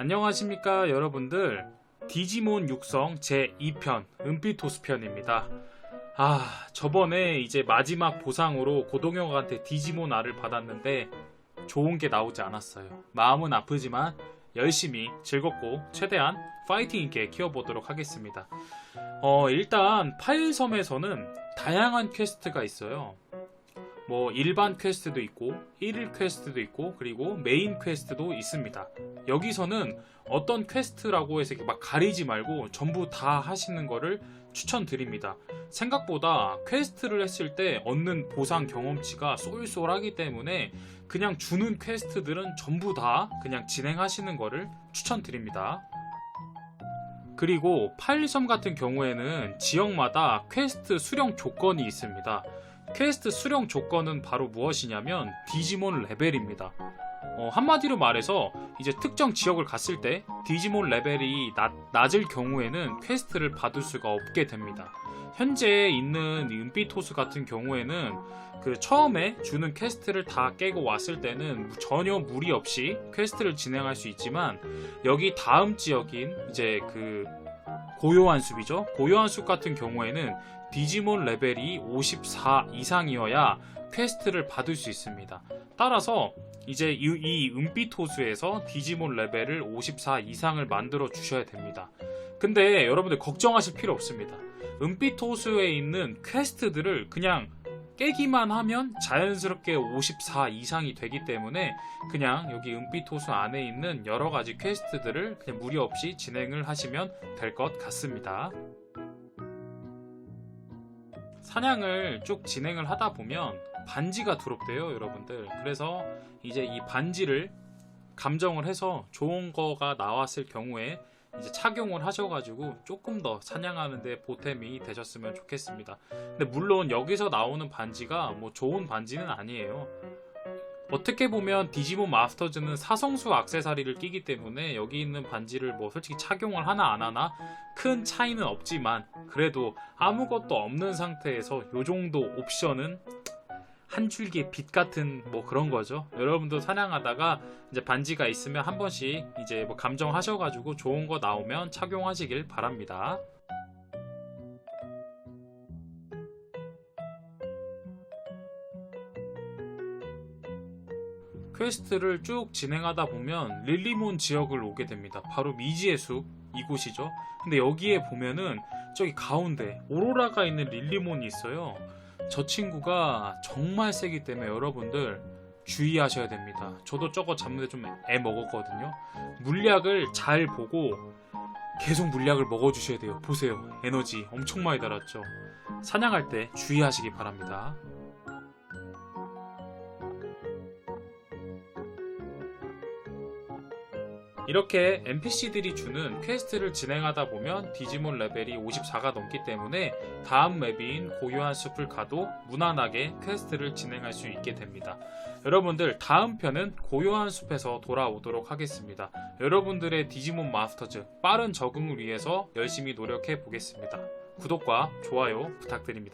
안녕하십니까 여러분들. 디지몬 육성 제2편 은빛토스편입니다. 아 저번에 이제 마지막 보상으로 고동혁한테 디지몬 알을 받았는데 좋은 게 나오지 않았어요. 마음은 아프지만 열심히 즐겁고 최대한 파이팅 있게 키워보도록 하겠습니다. 어 일단 파일섬에서는 다양한 퀘스트가 있어요 뭐 일반 퀘스트도 있고 1일 퀘스트도 있고 그리고 메인 퀘스트도 있습니다. 여기서는 어떤 퀘스트라고 해서 막 가리지 말고 전부 다 하시는 거를 추천드립니다. 생각보다 퀘스트를 했을 때 얻는 보상 경험치가 쏠쏠하기 때문에 그냥 주는 퀘스트들은 전부 다 그냥 진행하시는 거를 추천드립니다. 그리고 파일섬 같은 경우에는 지역마다 퀘스트 수령 조건이 있습니다. 퀘스트 수령 조건은 바로 무엇이냐면 디지몬 레벨입니다. 어, 한마디로 말해서 이제 특정 지역을 갔을 때 디지몬 레벨이 낮, 낮을 경우에는 퀘스트를 받을 수가 없게 됩니다. 현재 있는 이 은빛 호수 같은 경우에는 그 처음에 주는 퀘스트를 다 깨고 왔을 때는 전혀 무리 없이 퀘스트를 진행할 수 있지만 여기 다음 지역인 이제 그 고요한 숲이죠. 고요한 숲 같은 경우에는 디지몬 레벨이 54 이상이어야 퀘스트를 받을 수 있습니다. 따라서 이제 이, 이 은빛 호수에서 디지몬 레벨을 54 이상을 만들어 주셔야 됩니다. 근데 여러분들 걱정하실 필요 없습니다. 은빛 호수에 있는 퀘스트들을 그냥 깨기만 하면 자연스럽게 54 이상이 되기 때문에 그냥 여기 은빛 호수 안에 있는 여러 가지 퀘스트들을 그냥 무리 없이 진행을 하시면 될 것 같습니다. 사냥을 쭉 진행을 하다 보면 반지가 드롭돼요, 여러분들. 그래서 이제 이 반지를 감정을 해서 좋은 거가 나왔을 경우에 이제 착용을 하셔가지고 조금 더 사냥하는데 보탬이 되셨으면 좋겠습니다. 근데 물론 여기서 나오는 반지가 뭐 좋은 반지는 아니에요. 어떻게 보면 디지몬 마스터즈는 사성수 악세사리를 끼기 때문에 여기 있는 반지를 뭐 솔직히 착용을 하나 안 하나 큰 차이는 없지만 그래도 아무것도 없는 상태에서 요 정도 옵션은 한 줄기 빛 같은 뭐 그런 거죠. 여러분도 사냥하다가 이제 반지가 있으면 한 번씩 이제 뭐 감정하셔가지고 좋은 거 나오면 착용하시길 바랍니다. 퀘스트를 쭉 진행하다 보면 릴리몬 지역을 오게 됩니다. 바로 미지의 숲 이곳이죠. 근데 여기에 보면은 저기 가운데 오로라가 있는 릴리몬이 있어요. 저 친구가 정말 세기 때문에 여러분들 주의하셔야 됩니다. 저도 저거 잡는데 좀 애 먹었거든요. 물약을 잘 보고 계속 물약을 먹어주셔야 돼요. 보세요. 에너지 엄청 많이 달았죠. 사냥할 때 주의하시기 바랍니다. 이렇게 NPC들이 주는 퀘스트를 진행하다 보면 디지몬 레벨이 54가 넘기 때문에 다음 맵인 고요한 숲을 가도 무난하게 퀘스트를 진행할 수 있게 됩니다. 여러분들 다음 편은 고요한 숲에서 돌아오도록 하겠습니다. 여러분들의 디지몬 마스터즈 빠른 적응을 위해서 열심히 노력해 보겠습니다. 구독과 좋아요 부탁드립니다.